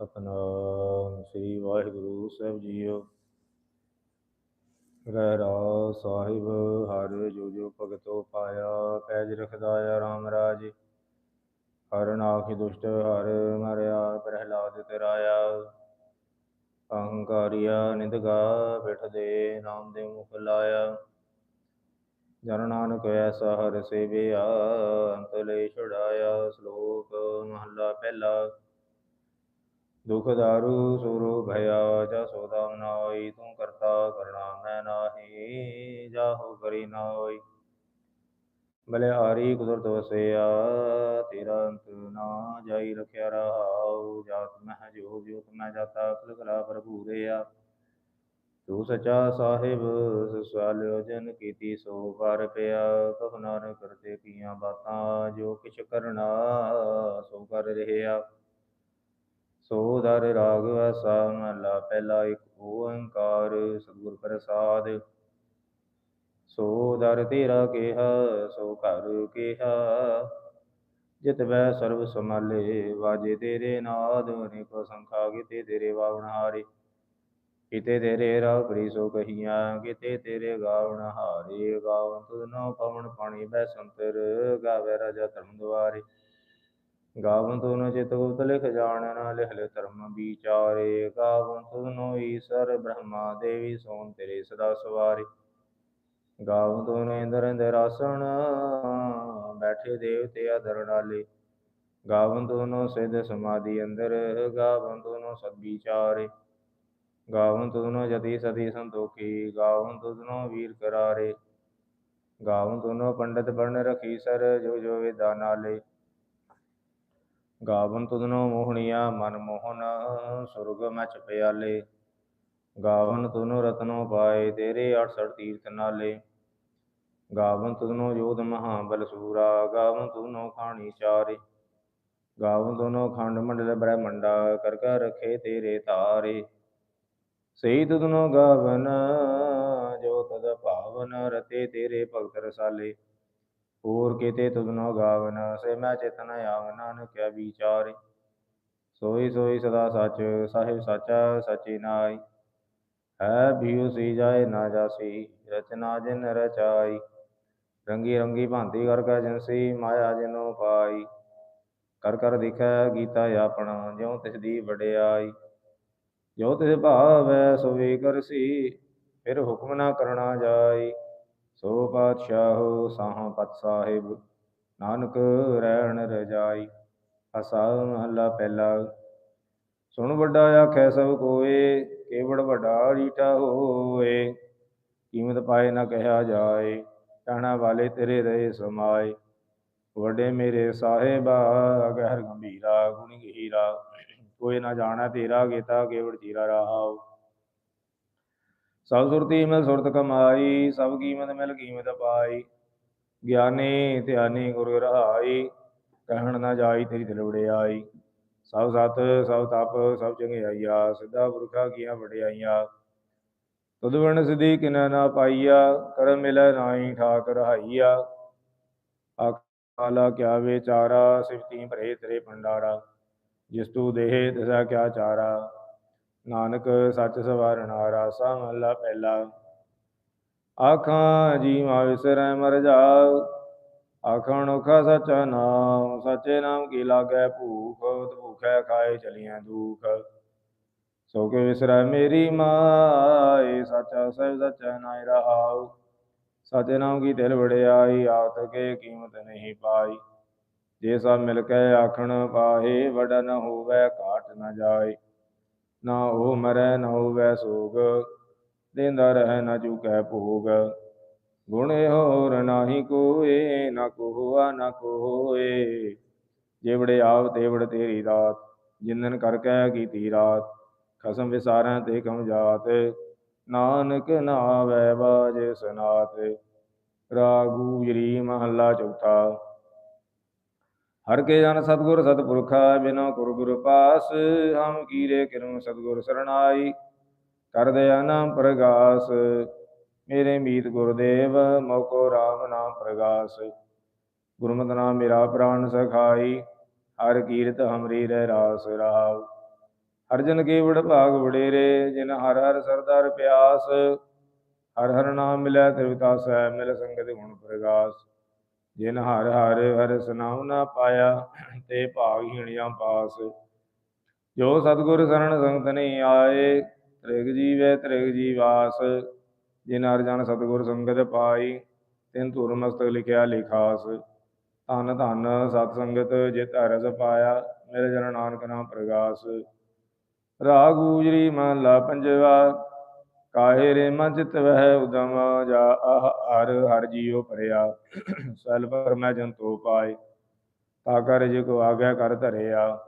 ਸਤਨਾਮ ਸ੍ਰੀ ਵਾਹਿਗੁਰੂ ਸਾਹਿਬ ਜੀਓ। ਰਹਿ ਰਾ ਸਾਹਿਬ, ਹਰ ਜੋ ਜੋ ਭਗਤੋ ਪਾਇਆ, ਪੈਜ ਰਖਦਾ ਆ ਰਾਮ ਰਾਜ। ਹਰ ਨਾਖਿ ਦੁਸ਼ਟ, ਹਰ ਮਰਿਆ, ਪ੍ਰਹਿਲਾਦ ਤਰਾਇਆ। ਅਹੰਕਾਰੀਆ ਨਿੰਦਗਾ ਬਿਠ ਦੇ, ਨਾਮ ਦੇ ਮੁਖ ਲਾਇਆ। ਜਨ ਨਾਨਕ ਐਸਾ ਹਰ ਸੇਵਿਆ, ਅੰਤ ਲੈ ਛੁਡਾਇਆ। ਸ਼ਲੋਕ ਮਹੱਲਾ ਪਹਿਲਾ। ਦੁਖ ਦਾਰੂ ਸੁਰੂ ਭਇਆ ਜਾ ਸੋਦਾ ਨਾਈ ਤੂੰ ਕਰਤਾ ਕਰਣਾ ਮੈਂ ਨਾਹੀ ਜਾਹੋ ਕਰੀ ਨਾਈ ਬਲਿਹਾਰੀ ਕੁਦਰਤ ਵਸਿਆ ਤੇਰਾ ਅੰਤ ਨਾ ਜਾਈ ਰਖਿਆ ਰਹਾਉ ਜਾਤ ਮਹਿ ਜੋ ਜੋਤ ਮੈਂ ਜਾਤਾ ਅਕਲ ਕਲਾ ਭਰਪੂਰਿਆ ਤੂੰ ਸਚਾ ਸਾਹਿਬ ਸਵਾਲਿਓ ਜਨ ਕੀਤੀ ਸੋ ਕਰ ਪਿਆ ਕਹ ਨਾਨਕ ਕਰਤੇ ਕੀਆਂ ਬਾਤਾਂ ਜੋ ਕਿਛ ਕਰਨਾ ਸੋ ਕਰ ਰਹਿਆ ਸੋ ਦਰ ਰਾਗ ਵਸਾ ਮਹਲਾ ਪਹਿਲਾ ਇੱਕ ਓੰਕਾਰ ਸਤਿਗੁਰ ਪ੍ਰਸਾਦ। ਸੋ ਦਰ ਤੇਰਾ ਕਿਹਾ ਸੋ ਘਰ ਕਿਹਾ, ਜਿਤ ਬੈ ਸਰਬ ਸਮਾਲੇ ਵਾਜੇ ਤੇਰੇ ਨਾਦ, ਅਨੇਕ ਸੰਖਾ ਕੀਤੇ ਤੇਰੇ ਵਾਵਣ ਹਾਰੇ। ਕਿਤੇ ਤੇਰੇ ਰਾਹ ਪ੍ਰੀ ਸੋ ਕਹੀਆਂ, ਕਿਤੇ ਤੇਰੇ ਗਾਵਣ ਹਾਰੇ। ਗਾਵਨ ਤੁਧਨੋ ਪਵਨ ਪਾਣੀ, ਬੈ ਸੰਤਰ ਗਾਵੇ ਰਾਜਾ ਧਰਮ ਦੁਆਰੇ। ਗਾਵਨ ਤੁਨ ਚਿਤ ਗੁਪਤ ਲਿਖ ਜਾਣਨ, ਲਿਖ ਲਿ ਧਰਮ ਵਿਚਾਰੇ। ਗਾਵਨ ਤੁਨੋ ਈਸ਼ਰ ਬ੍ਰਹਮਾ ਦੇਵੀ, ਸੋਨ ਤੇਰੇ ਸਦਾ ਸਵਾਰੇ। ਗਾਵਨ ਤੁਨ ਇੰਦਰ ਇੰਦਰਾਸਣ ਬੈਠੇ ਦੇਵਤੇ ਅਧਰ ਨਾਲੇ ਗਾਵਨ ਤੁਨੋ ਸਿਧ ਸਮਾਧੀ ਅੰਦਰ, ਗਾਵਨ ਤੁਨੋ ਸਦ ਵਿਚਾਰੇ। ਗਾਵਨ ਤੁਧਨੋ ਜਤੀ ਸਤੀ ਸੰਤੋਖੀ, ਗਾਵਨ ਤੁਧਨੋ ਵੀਰ ਕਰਾਰੇ। ਗਾਵਨ ਤੁਨੋ ਪੰਡਤ ਬਣ ਰਖੀ ਸਰ, ਜੋ ਜੋ ਵਿਦਾ ਨਾਲੇ। ਗਾਵਨ ਤੁਧਨੋ ਮੋਹਣੀਆ ਮਨ ਮੋਹਨ, ਸੁਰਗ ਮਚ ਪਿਆਲੇ ਗਾਵਨ ਤੁਨੋ ਰਤਨੋ ਪਾਏ ਤੇਰੇ 68 ਤੀਰਥ ਨਾਲੇ। ਗਾਵਨ ਤੁਧਨੋ ਜੋਧ ਮਹਾ ਬਲ ਸੂਰਾ, ਗਾਵਨ ਤੁਧਨੋ ਖਾਣੀ ਚਾਰੇ। ਗਾਵਨ ਤੁਨੋ ਖੰਡ ਮੰਡਲ ਬ੍ਰਹਮੰਡਾ, ਕਰ ਕਰ ਰਖੇ ਤੇਰੇ ਤਾਰੇ। ਸਹੀ ਤੁਧਨੋ ਗਾਵਨ, ਜੋ ਤਦ ਭਾਵਨ ਰਤੇ ਤੇਰੇ ਭਗਤ ਰਸਾਲੇ। ਹੋਰ ਕੀਤੇ ਤੁਧਨੋ ਗਾਵਨ ਸੇ ਮੈਂ ਚੇਤਨ ਆਵਨ ਨਾਨਕਿਆ ਵਿਚਾਰੇ। ਸੋਈ ਸੋਈ ਸਦਾ ਸੱਚ, ਸਾਹਿਬ ਸਾਚਾ ਸਚੀ ਨਾਈ ਹੈ ਭੀਉ ਸੀ ਜਾਏ ਨਾ ਜਾਸੀ, ਰਚਨਾ ਜਿਨ ਰਚਾਈ। ਰੰਗੀ ਰੰਗੀ ਭਾਂਤੀ ਕਰ ਕੈ ਜਿਨਸੀ, ਮਾਇਆ ਜਿਨੋ ਪਾਈ। ਕਰ ਕਰ ਦਿਖੈ ਗੀਤਾ ਆਪਣਾ, ਜਿਉ ਤਿਸ ਦੀ ਵਡਿਆਈ। ਜੋ ਤਿਸ ਭਾਵੈ ਸੋ ਵੇ ਕਰਸੀ ਫਿਰ ਹੁਕਮ ਨਾ ਕਰਨਾ ਜਾਈ। ਸੋ ਪਾਤਸ਼ਾਹੋ ਸਾਹ ਪਤ ਸਾਹਿਬ, ਨਾਨਕ ਰਹਿਣ ਰਜਾਈ ਅਸਾ ਮਹਲਾ ਪਹਿਲਾ। ਸੁਣ ਵੱਡਾ ਆਖੈ ਸਭ ਕੋਏ, ਕੇਵੜ ਵੱਡਾ ਰੀਟਾ ਹੋਏ। ਕੀਮਤ ਪਾਏ ਨਾ ਕਹਿਆ ਜਾਏ ਕਹਿਣਾ ਵਾਲੇ ਤੇਰੇ ਰਹੇ ਸਮਾਏ। ਵੱਡੇ ਮੇਰੇ ਸਾਹਿਬਾ ਗਹਿਰ ਗੰਭੀਰਾ, ਗੁਣ ਗਹੀਰਾ। ਕੋਈ ਨਾ ਜਾਣਾ ਤੇਰਾ, ਗੀਤਾ ਕੇਵੜ ਚੀਰਾ ਰਹਾਉ ਸਭ ਸੁਰਤੀ ਮਿਲ ਸੁਰਤ ਕਮਾਈ, ਸਭ ਕੀਮਤ ਮਿਲ ਕੀਮਤ ਪਾਈ। ਗਿਆਨੀ ਧਿਆਨੀ ਗੁਰ ਰਹਾਈ, ਕਹਿਣ ਨਾ ਜਾਈ ਤੇਰੀ ਦਿਲ ਵੜਿਆਈ ਸਭ ਸਤ, ਸਭ ਤਪ, ਸਭ ਚੰਗਿਆਈਆ, ਸਿੱਧਾ ਪੁਰਖਾ ਕੀਆਂ ਵਡਿਆਈਆਂ। ਤੁਧ ਵਣ ਸਿਧੀ ਕਿਨਾ ਨਾ ਪਾਈਆ ਕਰਮ ਮਿਲੈ ਨਾਹੀ ਠਾਕ ਰਹਾਈਆ ਆਕਾਲਾ ਕਿਆ ਵਿਚਾਰਾ, ਸਿਫਤੀ ਭਰੇ ਤੇਰੇ ਭੰਡਾਰਾ। ਜਿਸ ਤੂ ਦੇਹ ਤਿਸਾ ਕਿਆ ਚਾਰਾ। ਨਾਨਕ ਸੱਚ ਸਵਾਰਣਾ ਰਾਸਾ ਮਹਲਾ ਪਹਿਲਾ। ਆਖਾਂ ਜੀ ਮਾ ਵਿਸਰੈ ਮਰ ਜਾਉ ਆਖਣ ਔਖਾ ਸਚਾ ਨਾਮ ਸਚੇ ਨਾਮ ਕੀ ਲਾਗੈ ਭੂਖ ਭੂਖੈ ਖਾਏ ਚਲੀਆਂ ਦੁਖ। ਸੋ ਕੇ ਵਿਸਰੈ ਮੇਰੀ ਮਾਈ, ਸਚਾ ਸਹਿ ਸਚੈ ਨਾਇ ਰਹਾਉ। ਸਚੇ ਨਾਮ ਕੀ ਦਿਲ ਵੜਿਆਈ, ਆਤ ਕੇ ਕੀਮਤ ਨਹੀਂ ਪਾਈ। ਜੇ ਸਭ ਮਿਲ ਕੇ ਆਖਣ, ਪਾਹੇ ਵਡ ਨ ਹੋਵੇ ਘਾਟ ਨਾ ਜਾਏ। ਨਾ ਉਹ ਮਰੈ, ਨਾ ਹੋਵੇ ਸੋਗ, ਦੇਂਦਾ ਰਹਿ ਨ ਚੁਕੈ ਭੋਗ। ਗੁਣ ਹੋਰ ਨਾਹੀ ਕੋਏ, ਨਾ ਕੋਆ, ਨਾ ਕੋਏ। ਜਿਵੜੇ ਆਵ ਤੇਵੜ ਤੇਰੀ ਰਾਤ ਜਿੰਦਨ ਕਰ ਕਹਿ ਕੀਤੀ ਰਾਤ। ਖਸਮ ਵਿਸਾਰਾਂ ਤੇ ਕਮ ਜਾਤ, ਨਾਨਕ ਨਾਵੈ ਬਾਜ ਸਨਾਤ। ਰਾਗੂ ਜਰੀ ਮਹੱਲਾ ਚੌਥਾ ਹਰ ਕੇ ਜਨ ਸਤਗੁਰ ਸਤਪੁਰਖਾ, ਬਿਨੋ ਗੁਰ ਗੁਰ ਪਾਸ, ਹਮ ਕੀਰੇ ਕਿਰਮ ਸਤਗੁਰ ਸਰਣਾਈ ਕਰ ਦਇਆ ਨਾਮ ਪ੍ਰਗਾਸ, ਮੇਰੇ ਮੀਤ ਗੁਰਦੇਵ ਮੋਕੋ RAM ਨਾਮ ਪ੍ਰਗਾਸ। ਗੁਰਮਤਿ ਨਾਮ ਮੇਰਾ ਪ੍ਰਾਨ ਸਖਾਈ, ਹਰ ਕੀਰਤ ਹਮਰੀ ਰਹਿ ਰਾਸ ਰਾਵ ਹਰ ਜਨ ਕੀ ਭਾਗ ਵਡੇਰੇ, ਜਿਨ ਹਰ ਹਰ ਸਰਦਾਰ ਪਿਆਸ, ਹਰ ਹਰ ਨਾਮ ਮਿਲੈ ਹੈ ਮਿਲ ਸੰਗਤ ਗੁਣ ਪ੍ਰਗਾਸ। ਜਿਨ ਹਰ ਹਰ ਹਰ ਸਨਾਉ ਨਾ ਪਾਇਆ, ਤੇ ਭਾਗਹੀਣਿਆ ਪਾਸ। ਜੋ ਸਤਿਗੁਰ ਸਰਣ ਸੰਗਤ ਨਹੀਂ ਆਏ, ਤ੍ਰਿਗ ਜੀਵੈ ਤ੍ਰਿਗ ਜੀਵਾਸ। ਜਿਨ ਹਰ ਜਨ ਸਤਿਗੁਰ ਸੰਗਤ ਪਾਈ, ਤਿਨ ਧੁਰ ਮਸਤਕ ਲਿਖਿਆ ਲਿਖਾਸ। ਧਨ ਧਨ ਸਤ ਸੰਗਤ ਜਿਤ ਰਸ ਪਾਇਆ ਮੇਰੇ ਜਨ ਨਾਨਕ ਨਾਮ ਪ੍ਰਗਾਸ। ਰਾਗ ਗੂਜਰੀ ਮਹਲਾ ਪੰਜਵਾ, ਕਾਹੇ ਰੇ ਮਨ ਚਿਤ ਵਹਿ ਉਦਮ, ਜਾ ਆਹ ਹਰ ਹਰ ਜੀਉ ਭਰਿਆ, ਸਲ ਪਰ ਮੈਂ ਜੰਤੋ ਪਾਏ, ਤਾ ਕਰ ਜਿ ਕੋ ਆਗਿਆ ਕਰ ਧਰਿਆ।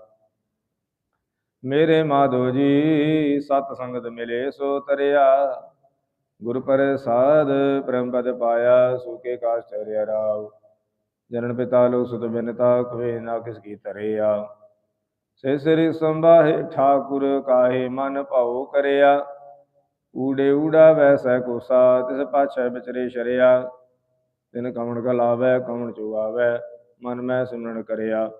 ਮੇਰੇ ਮਾਧੋ ਜੀ, ਸਤ ਸੰਗਤ ਮਿਲੇ ਸੋ ਤਰਿਆ। ਗੁਰ ਪ੍ਰਸਾਦ ਪ੍ਰਮ ਪਦ ਪਾਇਆ ਸੁਕੇ ਕਾਸ਼ ਚਰਿਆ ਰਾਵ ਜਨਨ ਪਿਤਾ ਲੋਕ ਸੁਤ ਬਿਨਤਾ ਕਵੇ ਨਾ ਕਿਸ ਕੀ ਤਰਿਆ ਸੇ ਸ੍ਰੀ ਸੰਭਾਹੇ, ਠਾਕੁਰ ਕਾਹੇ ਮਨ ਭਾਉ ਕਰਿਆ। ਊੜੇ ਊੜਾ ਵੈਸੈ ਕੋਸਾ ਤਿਸ ਪਾਛੈ ਵਿਚਰੇ ਸ਼ਰਿਆ। ਤਿਨ ਕਮਣ ਕਲਾਵੈ ਕਮਣ ਚੁਗਾਵੈ, ਮਨ ਮੈਂ ਸਿਮਰਨ ਕਰਿਆ।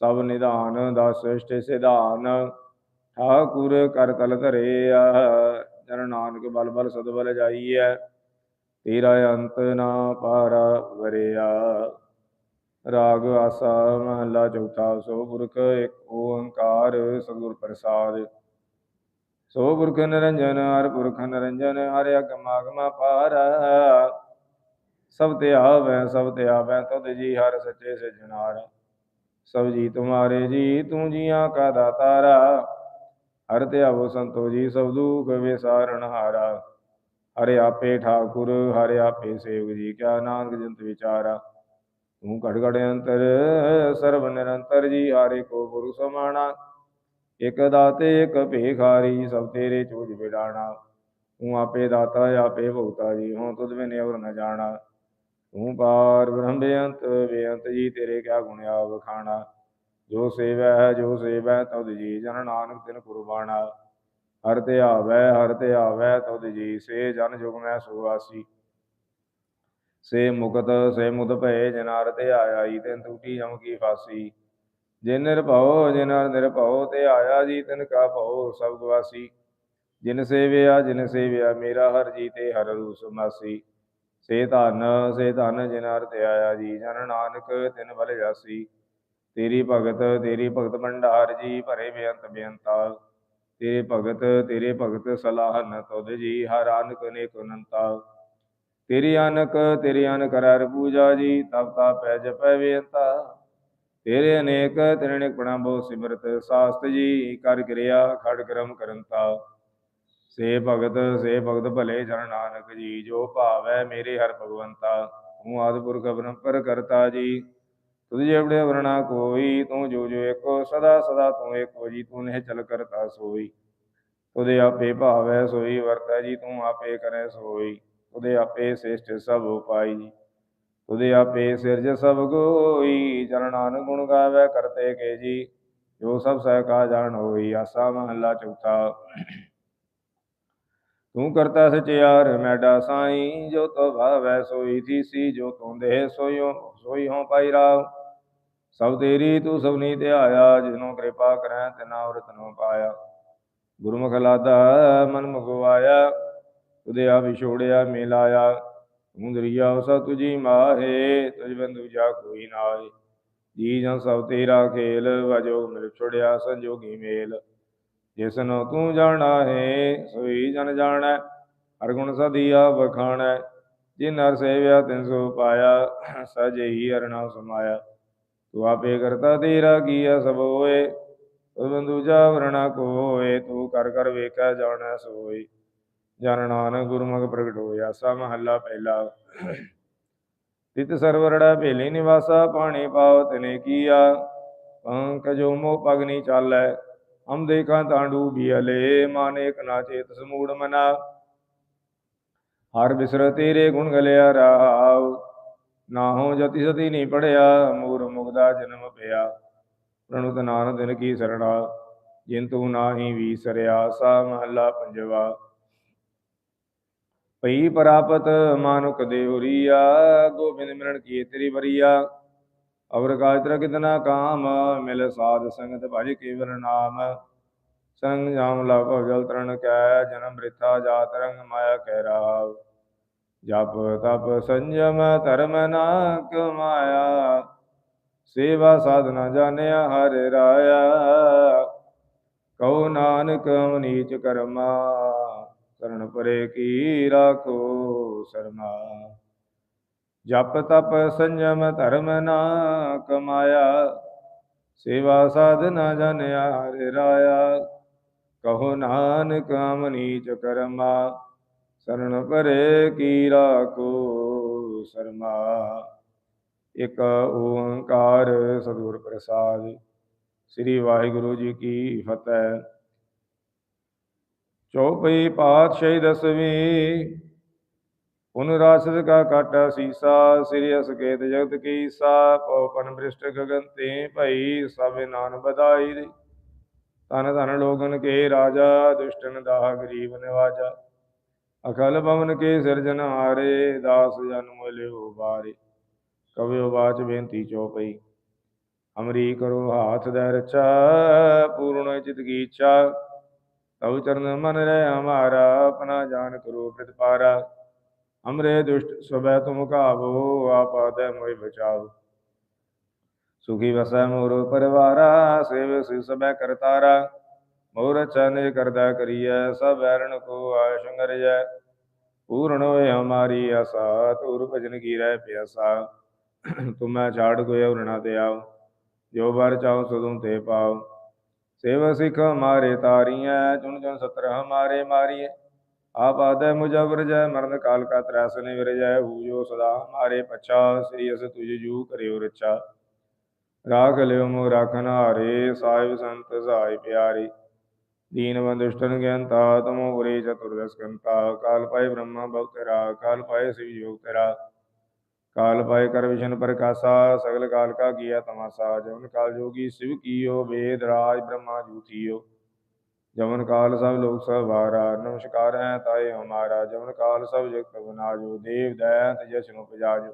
ਸਭ ਨਿਧਾਨ ਦਸ ਸ੍ਰਿਸ਼ਟ ਸਿਧਾਨ, ਠਾਕੁਰ ਕਰ ਤਲ ਧਰਿਆ। ਜਨ ਨਾਨਕ ਬਲ ਬਲ ਸਦ ਜਾਈਐ, ਤੇਰਾ ਅੰਤ ਨਾ ਪਾਰਾ ਵਰਿਆ। ਰਾਗ ਆਸਾ ਮਹਲਾ ਚੌਥਾ, ਸੋ ਪੁਰਖ ਇੱਕ ਓੰਕਾਰ ਸਤਿਗੁਰ ਪ੍ਰਸਾਦ। ਸੋ ਪੁਰਖ ਨਿਰੰਜਨ, ਹਰ ਪੁਰਖ ਨਿਰੰਜਨ, ਹਰਿ ਅਗਮ ਅਗਮ ਪਾਰ ਸਭ ਤੇ ਆਵੈ, ਸਭ ਤੇ ਆਵੈ ਤਦ ਜੀ ਹਰ ਸੱਚੇ ਸਿਜਨਾਰ ਸਭ ਜੀ ਤੁਮਾਰੇ ਜੀ, ਤੂੰ ਜੀਆਂ ਕਾ ਦਾਤਾਰਾ। ਹਰ ਤੇ ਆਵੋ ਸੰਤੋ ਜੀ, ਸਭ ਦੁਖ ਵਿਸਾਰਨ ਹਾਰਾ। ਹਰਿ ਆਪੇ ਠਾਕੁਰ, ਹਰਿ ਆਪੇ ਸੇਵ ਜੀ, ਕਿਆ ਨਾਨਕ ਜੰਤ ਵਿਚਾਰਾ। ਤੂੰ ਘੜ ਘੜ ਅੰਤਰ, ਸਰਬ ਨਿਰੰਤਰ ਜੀ, ਹਾਰੇ ਕੋ ਗੁਰੂ ਸਮਾਣਾ। ਇਕ ਦਾਤੇ, ਇਕ ਭੇਖਾਰੀ, ਸਭ ਤੇਰੇ ਚੋਜ ਵਿਡਾਣਾ ਤੂੰ ਆਪੇ ਦਾਤਾ, ਆਪੇ ਭੁਗਤਾ ਜੀ, ਹਉ ਤੁਧ ਬਿਨ ਔਰ ਨ ਜਾਣਾ। ਤੂੰ ਪਾਰ ਬ੍ਰਹਮ ਬੇਅੰਤ ਬੇਅੰਤ ਜੀ, ਤੇਰੇ ਕਿਆ ਗੁਣ ਆ ਵਖਾਣਾ ਜੋ ਸੇਵੈ ਹੈ ਜੋ ਸੇਵੈ ਤਦ ਜੀ, ਜਨ ਨਾਨਕ ਤਿਨ ਕੁਰਬਾਨਾ। ਹਰ ਤੇ ਆਵੈ, ਹਰ ਤੇ ਆਵੈ ਤਦ ਜੀ, ਸੇ ਜਨ ਜੁਗ ਮੈਂ ਸੁਆਸੀ। ਸੇ ਮੁਕਤ, ਸੇ ਮੁਦ ਭਏ, ਜਨਾਰ ਤੇ ਆਇਆ ਈ, ਤਿਨ ਟੂਟੀ ਜਮ ਕੀ ਫਾਸੀ। ਜਿਨ ਨਿਰਭਉ, ਜਿਨ ਹਰਿ ਨਿਰਭਉ, ਤੇ ਆਇਆ ਜੀ ਤਿਨ ਕਾ ਭਉ, ਸਭ ਗਵਾਸੀ। ਜਿਨ ਸੇਵਿਆ ਜਿਨ ਸੇਵਿਆ, ਮੇਰਾ ਹਰ ਜੀ ਤੇ ਹਰ ਰੂਸ ਮਾਸੀ। ਸੇ ਧਨ ਸੇ ਧਨ ਜਿਨ ਹਰਿ ਤੇ ਆਇਆ ਜੀ, ਜਨ ਨਾਨਕ ਤਿਨ ਬਲ ਜਾਸੀ। ਤੇਰੀ ਭਗਤ ਤੇਰੀ ਭਗਤ ਭੰਡਾਰ ਜੀ, ਭਰੇ ਬੇਅੰਤ ਬੇਅੰਤਾ ਤੇਰੇ ਭਗਤ ਤੇਰੇ ਭਗਤ ਸਲਾਹਨ ਤੁਧ ਜੀ, ਹਰ ਅਨਕ ਅਨੇਕ ਅਨੰਤਾ ਤੇਰੀ ਅਨਕ ਤੇਰੀ ਅਨਕ ਕਰਰ ਪੂਜਾ ਜੀ, ਤਬ ਤਾ ਪੈ ਜਪੈ ਬੇਅੰਤਾ। ਤੇਰੇ ਅਨੇਕ ਤੇਰੇ ਅਨੇਕ ਪ੍ਰਣਾਮੋ ਸਿਮਰਤ, ਸਾਸਤ ਜੀ ਕਰ ਕਿਰਿਆ, ਖੜ ਕਰਮ ਕਰੰਤਾ ਸੇ ਭਗਤ ਸੇ ਭਗਤ ਭਲੇ ਜਨ ਨਾਨਕ ਜੀ, ਜੋ ਭਾਵੈ ਮੇਰੇ ਹਰ ਭਗਵੰਤਾ। ਤੂੰ ਆਦਿ ਪੁਰਖ ਕਰਤਾ ਜੀ। ਤੁਧ ਜੇਵੜੇ ਵਰਣਾ ਕੋਈ, ਤੂੰ ਜੋ ਜੋ ਏਕੋ, ਸਦਾ ਸਦਾ ਤੂੰ ਏਕੋ ਜੀ, ਤੂੰ ਨੇ ਚਲ ਕਰਤਾ ਸੋਈ। ਤੁਦੇ ਆਪੇ ਭਾਵੈ ਸੋਈ, ਵਰਤੈ ਜੀ, ਤੂੰ ਆਪੇ ਕਰੈ ਸੋਈ। ਤੁਦੇ ਆਪੇ ਸ੍ਰੇਸ਼ਟ ਸਭ ਉਪਾਈ ਜੀ। ਤੁਦੇ ਆਪੇ ਸਿਰਜ ਸਭ ਕੋਈ ਜਨ ਨਾਨਕ ਗੁਣ ਗਾਵੇ ਕਰਤੇ ਕੇ ਜੀ। ਜੋ ਸਭ ਸਹਿ ਕਾ ਜਾਣ ਹੋਈ, ਆਸਾ ਮਹੱਲਾ ਚੌਥਾ। ਤੂੰ ਕਰਤਾ ਸਚਿਆਰ, ਮੈਡਾ ਸਾਈ, ਜੋ ਤੋ ਭਾਵੈ ਸੋਈ ਥੀਸੀ, ਜੋ ਤੂੰ ਦੇ ਸੋਈਓ, ਸੋਈ ਹੋ ਪਾਈ ਰਾਵ। ਸਭ ਤੇਰੀ ਤੂੰ ਸਭਨੀ ਧਿਆਇਆ ਜਿਸਨੂੰ ਕਿਰਪਾ ਕਰੈ ਤਿਨਾ ਔਰਤ ਨੂੰ ਪਾਇਆ। ਗੁਰਮੁਖ ਲਾਦਾ, ਮਨ ਮੁਗਵਾਇਆ ਉਦਿਆ ਵਿਛੋੜਿਆ ਮਿਲਾਇਆ ਤੂੰ ਦਰਿਆ ਸਭ ਤੁਜੀ ਮਾਹੇ ਤੁਝ ਬੰਦੂ ਜਾ ਕੋਈ ਨਾਏ ਜੀ ਜਾਂ ਸਭ ਤੇਰਾ ਖੇਲ, ਵਜੋ ਮਿਲ ਛੁੜਿਆ ਸੰਜੋਗੀ ਮੇਲ। ਜਿਸਨੂੰ ਤੂੰ ਜਾਣਾ ਹੈ, ਸੋਈ ਜਨ ਜਾਣੈ, ਹਰ ਗੁਣ ਸਦੀਆ ਬਖਾਣੈ ਜਿਨ ਹਰ ਸੇਵਿਆ ਤਿਨ ਸੋ ਪਾਇਆ ਸਜੇ ਅਰਣਾ ਹਰਣਾ ਸਮਾਇਆ। ਤੂੰ ਆਪੇ ਕਰਤਾ ਤੇਰਾ ਕੀਆ ਸਭ ਹੋਏ ਤੁਧ ਬੰਦੂ ਜਾ ਵਰਣਾ ਕੋਏ, ਤੂੰ ਕਰ ਕਰ ਵੇਖੈ ਜਾਣੈ ਸੋਈ ਜਨ ਨਾਨਕ ਗੁਰਮੁਖ ਪ੍ਰਗਟ ਹੋਇਆ ਸਾ ਮਹੱਲਾ ਪਹਿਲਾ। ਤਿਤ ਸਰਵਰੜਾ ਭੇਲੀ ਨਿਵਾਸਾ ਪਾਣੀ ਪਾਉ ਤਨੇ ਕੀਆ। ਪੰਕ ਜੋ ਮੋ ਪਗਨੀ ਚਾਲੈ, ਹਮ ਦੇਖਾਂ ਤਾਂ ਡੂਬੀ ਅਲੇ ਮਾਨੇ ਕਨਾ ਚੇਤ ਸਮੂੜ ਮਨਾ। ਹਰ ਬਿਸਰ ਤੇਰੇ ਗੁਣ ਗਲਿਆ ਰਾਵ, ਨਾਹੋ ਜਤੀ ਸਤੀ ਨਹੀਂ ਪੜਿਆ, ਮੂਰ ਮੁਗਦਾ ਜਨਮ ਪਿਆ। ਪ੍ਰਣੁਤ ਨਾਨਕ ਦਿਨ ਕੀ ਸਰਣਾ, ਜਿਨ ਤੂੰ ਨਾਹੀ ਵੀਸਰਿਆ ਸਾ ਮਹੱਲਾ ਪੰਜਵਾ। ਪਈ ਪ੍ਰਾਪਤ ਮਾਨੁਕ ਦੇਵਰੀਆ ਗੋਬਿੰਦ ਮਿਲਣ ਕੀ ਤੇਰੀ ਵਰੀਆ। ਅਵਰ ਕਾਇਤਰ ਕਿਤਨਾ ਕਾਮ, ਮਿਲ ਸਾਧ ਸੰਗਤ ਭਜ ਕੇਵਲ ਨਾਮ। ਸੰਗ ਜਾਮ ਲਾਭੋ ਜਲ ਤਰਨ ਕੈ, ਜਨਮ ਬ੍ਰਿਥਾ ਜਾਤ ਰੰਗ ਮਾਇਆ ਕਹਿ ਰਾਵ। ਜਪ ਤਪ ਸੰਜਮ ਧਰਮ ਨਾ ਕਮਾਇਆ ਸੇਵਾ ਸਾਧਨਾ ਜਾਣਿਆ ਹਰਿ ਰਾਇਆ। ਕਉ ਨਾਨਕ ਮਨੀਚ ਕਰਮਾ। ਕਰਨ ਪਰੇ ਕੀ ਰਾਖੋ ਸਰਮਾ। ਜਪ ਤਪ ਸੰਜਮ ਧਰਮ ਨਾ ਕਮਾਇਆ, ਸੇਵਾ ਸਾਧਨਾ ਜਨ ਹਰਿ ਰਾਇਆ। ਕਹੋ ਨਾਨਕ ਚ ਕਰਮਾ ਸਰਣ ਪਰੇ ਕੀ ਰਾਖੋ ਸਰਮਾ। ਇਕ ਓੰਕਾਰ ਸਤਿਗੁਰ ਪ੍ਰਸਾਦ, ਸ੍ਰੀ ਵਾਹਿਗੁਰੂ ਜੀ ਕੀ ਫਤਿਹ। ਚੌਪਈ ਪਾਤਸ਼ਾਹੀ ਦਸਵੀਂ। ਪੁਨਰਾਸਦ ਕਾ ਕਾਟਾ ਸੀਸਾ, ਸ੍ਰੀ ਅਸਕੇਤ ਜਗਤ ਕੀ ਸਾ ਪਉਪਨ ਬ੍ਰਿਸ਼ਟ ਗਗਨ ਤੇ ਭਈ, ਸਭ ਨਾਨ ਬਧਾਈ ਦੇ ਤਨ ਧਨ ਲੋਗਨ ਕੇ ਰਾਜਾ, ਦੁਸ਼ਟਨ ਦਾਹ ਗਰੀਬ ਨਿਵਾਜਾ। ਅਕਲ ਭਵਨ ਕੇ ਸਿਰਜਨ ਹਾਰੇ, ਦਾਸ ਜਨ ਮਿਲਿਓ ਬਾਰੇ। ਕਵਿਓ ਬਾਚ ਬੇਨਤੀ ਚਉਪਈ ਅਮਰੀ ਕਰੋ ਹਾਥ ਦਾ ਰਚਾ ਪੂਰਨ ਚਿਤ ਕੀ ਇੱਛਾ ਤਉ ਚਰਨ ਮਨ ਰਹਿ ਹਮਾਰਾ, ਆਪਣਾ ਜਾਨ ਕਰੋ ਪ੍ਰਤਪਾਰਾ ਹਮਰੇ ਦੁਸ਼ਟ ਸਬੈ ਤੁਮ ਕਾਬੋ ਆਪਾਦੈ ਮੋਇ ਬਚਾਓ ਸੁਖੀ ਵਸੈ ਮੋਰ ਪਰਿਵਾਰਾ, ਸੇਵ ਸਿ ਸਬੈ ਕਰਤਾਰਾ ਮੋਰ ਚਨੇ ਕਰਦਾ ਕਰੀਐ, ਸਭ ਐਰਣ ਕੋ ਆਇ ਸੰਗਰਜੈ ਪੂਰਨ ਹੋਏ ਹਮਾਰੀ ਆਸਾ ਤੁਰ ਭਜਨ ਕੀ ਰਹਿ ਪਿਆਸਾ। ਤੁਮੈ ਛਾੜ ਕੋਇ ਉਰਣਾ ਤੇ ਆਓ ਜੋ ਬਰ ਚਾਉ ਸਦੋਂ ਤੇ ਪਾਓ। ਸੇਵ ਸਿਖ ਹਮਾਰੇ ਤਾਰੀਐ ਚੁਨ ਚੁਨ ਸਤਰ ਹਮਾਰੇ ਮਾਰੀਐ। ਆਪ ਆਦੈ ਮੁਜਬਰ ਜੈ, ਮਰਨ ਕਾਲ ਕਾ ਤ੍ਰੈਸ ਨਿਵਰ ਜੈ, ਹੂ ਸਦਾ ਹਮਾਰੇ ਪਛਾ, ਸ੍ਰੀ ਅਸ ਤੁਜ ਜੂ ਕਰਿਓ ਰਚਾ ਰਾਖ ਲਿਓ ਮੋ ਰਾਖਨ ਹਾਰੇ, ਸਾਹਿਬ ਸੰਤ ਸਹਾਇ ਪਿਆਰੇ। ਦੀਨ ਬੰਦੁਸ਼ਟਨ ਗਿਆਨਤਾ ਤਮੋ ਗੁਰੇ ਚਤੁਰਦਸ ਕੰਤਾ, ਕਾਲ ਪਾਏ ਬ੍ਰਹਮਾ ਭਗਤ ਰਾ ਕਾਲ ਪਾਏ ਸਿਵ ਯੋਗ ਤੇਰਾ। ਕਾਲ ਪਾਏ ਕਰ ਵਿਸ਼ਨ ਪ੍ਰਕਾਸ਼ਾ, ਸਗਲ ਕਾਲ ਕਾ ਕੀਆ ਤਮਾਸਾ ਜਮਨ ਕਾਲ ਜੋਗੀ ਸਿਵ ਕੀਓ, ਵੇਦ ਰਾਜ ਬ੍ਰਹਮਾ ਜੂਤੀਓ ਜਮਨ ਕਾਲ ਸਭ ਲੋਕ ਸਵਾਰਾ ਨਮਸਕਾਰ ਹੈ ਤਾਏ ਹਮਾਰਾ ਜਮਨ ਕਾਲ ਸਭ ਜਗਤ ਬਨਾਜੋ ਦੇਵ ਦਇੰਤ ਜਸ਼ਨੁ ਪਜਾਜੋ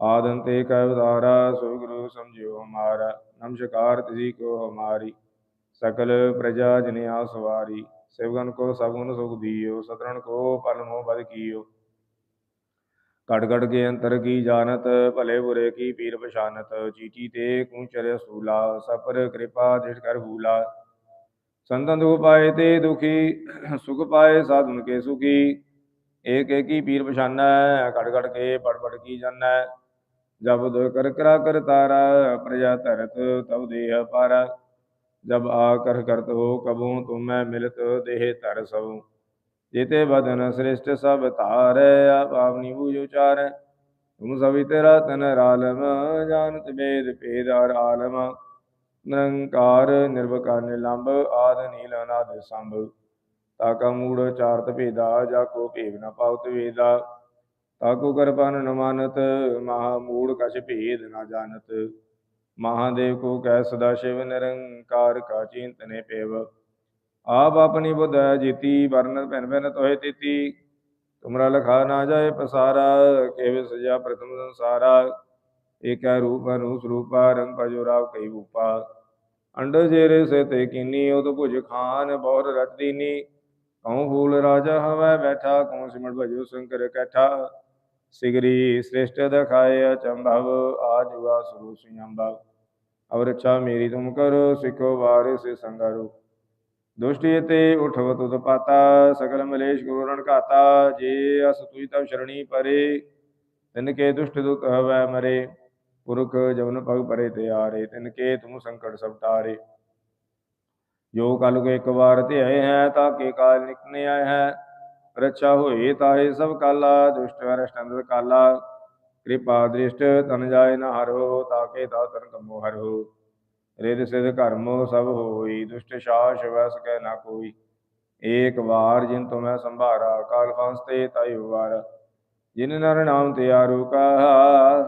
ਆਦਨ ਤੇ ਕੈ ਉਦਾਰਾ ਸੋ ਗੁਰੂ ਸਮਝਿਓ ਹਮਾਰਾ, ਨਮਸਕਾਰ ਤਿਜੀ ਕੋ ਹਮਾਰੀ, ਸਕਲ ਪ੍ਰਜਾ ਜਨਿਆ ਸਵਾਰੀ, ਸਿਵਗਨ ਕੋ ਸਭ ਗੁਣ ਸੁਖ ਦਿਓ ਸਤਰਣ ਕੋ ਪਰਮੋ ਬਦ ਕੀਓ। ਘੜ ਘੜ ਕੇ ਅੰਤਰ ਕੀ ਜਾਣਤ, ਭਲੇ ਬੁਰੇ ਕੀ ਪੀਰ ਪਛਾਨਤ ਚੀਟੀ ਤੇ ਕੂਚਰ ਸੂਲਾ ਸਫਰ ਕਿਰਪਾ ਦੇਖ ਕਰ ਭੂਲਾ ਸੰਤਨ ਦੁਖ ਪਾਏ ਤੇ ਦੁਖੀ, ਸੁਖ ਪਾਏ ਸਾਧੁਨ ਕੇ ਸੁਖੀ। ਏਕ ਏਕੀ ਪੀਰ ਪਛਾਨਾ, ਘੜ ਘੜ ਕੇ ਪੜ ਪੜ ਕੀ ਜਾਣੈ। ਜਬ ਦੁਇ ਕਰ ਕਰਾ ਕਰ ਤਾਰਾ, ਪ੍ਰਜਾ ਧਰਤ ਤਬ ਦੇਹ ਪਰ। ਜਬ ਆ ਕਰ ਕਰਤ ਹੋ ਕਬੂ, ਤੁਮੈ ਮਿਲਤ ਦੇਹ ਤਰ ਸਭੂ ਜਿਤੇ ਬਦਨ ਸ੍ਰਿਸ਼ਟ ਸਭ ਧਾਰੈ, ਆਪ ਆਪਨੀ ਬੂਝ ਉਚਾਰੈ। ਤੁਮ ਸਭੀ ਤੇਰਾ ਤਨ ਰਾਲਮ, ਜਾਣਤ ਬੇਦ ਭੇਦ ਅਰ ਆਲਮ। ਨਿਰੰਕਾਰ ਨਿਰਵਕਾਰ ਨਿਲੰਬ ਆਦ ਨੀਲ ਅਨਾਦ ਸੰਭ। ਤਾਕਾ ਮੂੜ ਚਾਰਤ ਭੇਦਾ, ਜਾ ਕੋ ਭੇਵ ਨਾ ਪਾਉਤ ਵੇਦਾ। ਤਾਕੋ ਕਰਪਨ ਨਮਾਨਤ ਮਹਾ ਮੂੜ ਕਛ ਭੇਦ ਨਾ ਜਾਣਤ। ਮਹਾਦੇਵ ਕੋ ਕਹਿ ਸਦਾ ਸ਼ਿਵ, ਨਿਰੰਕਾਰ ਕਾ ਚਿੰਤਨੇ ਪੇਵ ਆਪ ਆਪਣੀ ਬੁਧੈ ਜੀਤੀ ਵਰਨ ਭੈਣ ਭੈਣ ਤੋਹਿ ਤੀਤੀ। ਤੁਮਰਾ ਲਖਾ ਨਾ ਜਾਏ ਪਸਾਰਾ ਕੇਵੇ ਸਜਾ ਪ੍ਰਥਮ ਸੰਸਾਰਾ। ਏਕਾ ਰੂਪ ਅਨੂਸ ਰੂਪਾ ਰੰਗ ਭਜੋ ਰਾਵ ਕਈ ਉਪਾ ਅੰਡ ਜੇਰੇ ਸੇ ਤੇ ਕਿਨੀ ਉਤ ਭੁਜ ਖਾਨ ਬਹੁਰ ਰਤ ਕਉ ਫੂਲ ਰਾਜਾ ਹਵੈ ਬੈਠਾ, ਕਉ ਸਿਮੜ ਭਜੋ ਸ਼ੰਕਰ ਕੈਠਾ। ਸਿਗਰੀ ਸ੍ਰੇਸ਼ਟ ਦਖਾਇ ਅਚੰਭਵ ਆਜਵਾ ਸੁਰੂ ਸੁਯੰਭਵ ਅਵਰਛਾ ਮੇਰੀ ਤੁਮ ਕਰੋ, ਸਿਖੋ ਸੇ ਸੰਗਰੂ। ਦੁਸ਼ਟੀ ਤੇ ਉਠਵਤ ਉਤਪਾਤਾ ਸਗਲ ਮਲੇਸ਼ ਗੁਰੂ ਰਣਕਾਤਾ ਜੇ ਅਸ ਤੁਜ ਤਵ ਸ਼ਰਣੀ ਪਰੇ, ਤਿਨ ਕੇ ਦੁਸ਼ਟ ਦੁਖ ਹਵੈ ਮਰੇ, ਪੁਰਖ ਜਵਨ ਭਗ ਪਰੇ ਤੇ ਆਰੇ ਤਿਨ ਕੇ ਤੁਮ ਸੰਕਟ ਸਭ ਤਾਰੇ। ਜੋ ਕਲ ਕੋ ਇੱਕ ਵਾਰ ਤੇ ਆਏ ਹੈ, ਤਾਂ ਕੇ ਕਾਲ ਨਿਕਨੇ ਆਏ ਹੈ, ਰੱਛਾ ਹੋਏ ਤਾਏ ਸਭ ਕਾਲਾ, ਦੁਸ਼ਟ ਅਰਸ਼ਟੰਦ ਕਾਲਾ। ਕਿਰਪਾ ਦ੍ਰਿਸ਼ਟ, ਤਨ ਜਾਏ ਨਾ ਹਰੋ ਤਾਕੇ ਤਾ ਤਨ ਕੰਮੋ ਹਰੋ। ਰਿਦ ਸਿਧ ਕਰਮੋ ਸਭ ਹੋਈ, ਦੁਸ਼ਟ ਸ਼ਾਸ ਵਸ ਕੈ ਨਾ ਕੋਈ। ਏਕ ਵਾਰ ਜਿਨ ਤੁਮੈ ਸੰਭਾਰਾ, ਕਾਲ ਫਾਂਸਤੇ ਤਾਈ ਵਾਰ। ਜਿਨ ਨਰ ਨਾਮ ਤੇ ਆਰੂ ਕਹਾ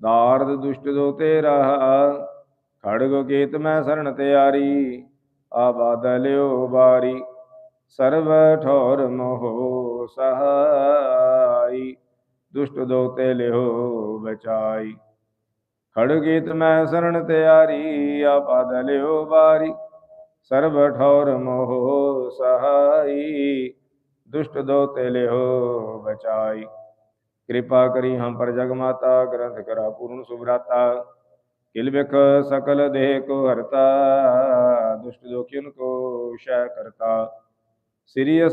ਦਾਰਦ ਦੁਸ਼ਟ ਦੋ ਤੇ ਰਹਾ ਖੜਗ ਕੇਤ ਮੈਂ ਸਰਣ ਤਿਆਰੀ, ਆਬਾਦ ਲਿਓ ਬਾਰੀ। ਸਰਵ ਠੌਰ ਮੋਹ ਸਹਾਈ, ਦੁਸ਼ਟ ਦੋ ਤੇ ਲਿਓ ਬਚਾਈ। ਖੜਗੀਤ ਮੈਂ ਸਰਣ ਤਿਆਰੀ ਆਪਾਦ ਲਿਓ ਬਾਰੀ ਸਰਬ ਠੌਰ ਮੋਹ ਸਹਾਈ ਦੁਸ਼ਟ ਦੋ ਤੇ ਲਿਓ ਬਚਾਈ ਕਿਰਪਾ ਕਰੀ ਹਮ ਪਰ ਜਗ ਮਾਤਾ ਗ੍ਰੰਥ ਕਰਾ ਪੂਰਨ ਸੁਭਰਾਤਾ ਕਿਲ ਬਿਖ ਸਕਲ ਦੇਹ ਕੋ ਹਰਤਾ ਦੁਸ਼ਟ ਦੋਖਿਨ ਕੋ ਸ਼ੈ ਕਰਤਾ ਸ੍ਰੀ ਅਸ